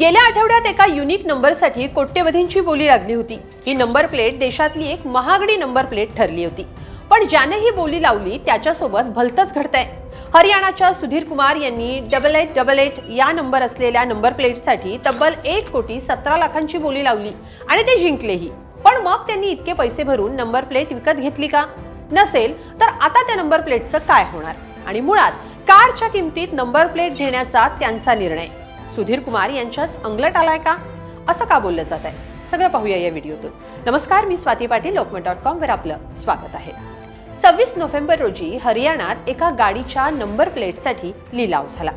गेल्या आठवड्यात एका युनिक नंबरसाठी कोट्यवधींची बोली लागली होती. ही नंबर प्लेट देशातली एक महागडी नंबर प्लेट ठरली होती. पण ज्याने ही बोली लावली त्याच्यासोबत भलतच घडतंय. हरियाणाच्या सुधीर कुमार यांनी डबल एट डबल एट या नंबर असलेल्या नंबर प्लेटसाठी तब्बल एक कोटी सतरा लाखांची बोली लावली आणि ते जिंकलेही. पण मग त्यांनी इतके पैसे भरून नंबर प्लेट विकत घेतली का? नसेल तर आता त्या नंबर प्लेटचं काय होणार? आणि मुळात कारच्या किमतीत नंबर प्लेट घेण्याचा त्यांचा निर्णय. सुधीर कुमार यांच्याच अंगलट आलाय का? असं का बोललं जात आहे? सगळं पाहूया या व्हिडिओतून. नमस्कार मी स्वाती पाटील लोकमत डॉट कॉम वर आपलं स्वागत आहे. सव्वीस नोव्हेंबर रोजी हरियाणात एका गाडीच्या नंबर प्लेटसाठी लिलाव झाला.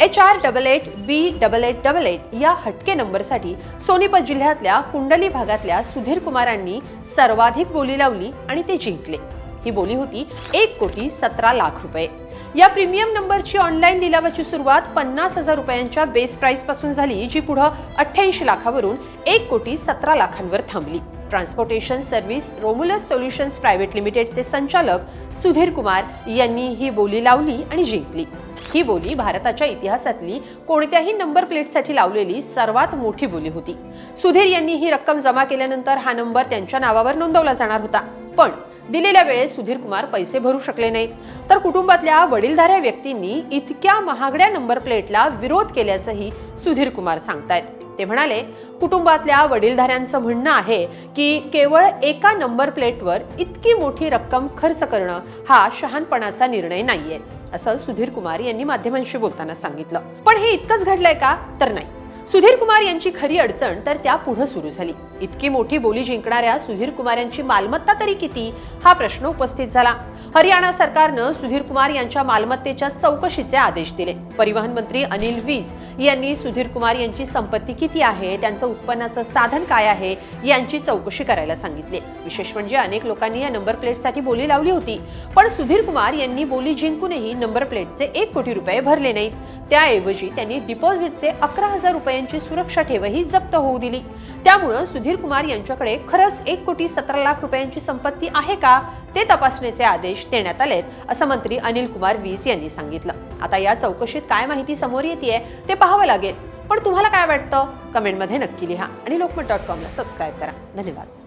H R double eight B double eight double eight या हटके नंबरसाठी सोनीपत जिल्ह्यातल्या कुंडली भागातल्या सुधीर कुमारांनी सर्वाधिक बोली लावली आणि ते जिंकले. ही बोली होती एक कोटी सतरा लाख रुपये. या प्रीमियम नंबरची ऑनलाईन लिलावाची सुरुवात पन्नास हजार रुपयांच्या बेस प्राइसपासून झाली जी पुढे अठ्ठ्याऐंशी लाखावरून एक कोटी सतरा लाखांवर थांबली. Transportation service Romulus solutions private लिमिटेडचे संचालक सुधीर कुमार यांनी ही बोली लावली आणि जिंकली. ही बोली भारताच्या इतिहासातली कोणत्याही नंबर प्लेटसाठी लावलेली सर्वात मोठी बोली होती. सुधीर यांनी ही रक्कम जमा केल्यानंतर हा नंबर त्यांच्या नावावर नोंदवला जाणार होता. पण दिलेल्या वेळेत सुधीर कुमार पैसे भरू शकले नाहीत. तर कुटुंबातल्या वडीलधाऱ्या व्यक्तींनी इतक्या महागड्या नंबर प्लेटला विरोध केल्याचंही सुधीर कुमार सांगतायत. ते म्हणाले कुटुंबातल्या वडीलधाऱ्यांचं म्हणणं आहे की केवळ एका नंबर प्लेटवर इतकी मोठी रक्कम खर्च करणं हा शहाणपणाचा निर्णय नाहीये असं सुधीर कुमार यांनी माध्यमांशी बोलताना सांगितलं. पण हे इतकंच घडलंय का? तर नाही. सुधीर कुमार यांची खरी अडचण तर त्या पुढे सुरू झाली. इतकी मोठी बोली जिंकणाऱ्या सुधीर कुमार यांची मालमत्ता तरी किती? हा प्रश्न उपस्थित झाला. हरियाणा सरकारनं सुधीर कुमार यांच्या मालमत्तेच्या चौकशीचे आदेश दिले. परिवहन मंत्री अनिल वीज यांनी सुधीर कुमार यांची संपत्ती किती आहे त्यांचं उत्पन्नाचं साधन काय आहे यांची चौकशी करायला सांगितली. विशेष म्हणजे अनेक लोकांनी या नंबर प्लेटसाठी बोली लावली होती. पण सुधीर कुमार यांनी बोली जिंकूनही नंबर प्लेटचे एक कोटी रुपये भरले नाहीत. त्याऐवजी त्यांनी डिपॉझिटचे अकरा हजार रुपयांची सुरक्षा ठेवही जप्त होऊ दिली. त्यामुळं सुधीर कुमार यांच्याकडे खरंच एक कोटी सतरा लाख रुपयांची संपत्ती आहे का? ते तपासण्याचे आदेश देण्यात आलेत असं मंत्री अनिल कुमार वीस यांनी सांगितलं. आता या चौकशीत काय माहिती समोर येते ते पाहावं लागेल. पण तुम्हाला काय वाटतं? कमेंटमध्ये नक्की लिहा आणि लोकमत डॉट कॉमला सबस्क्राईब करा. धन्यवाद.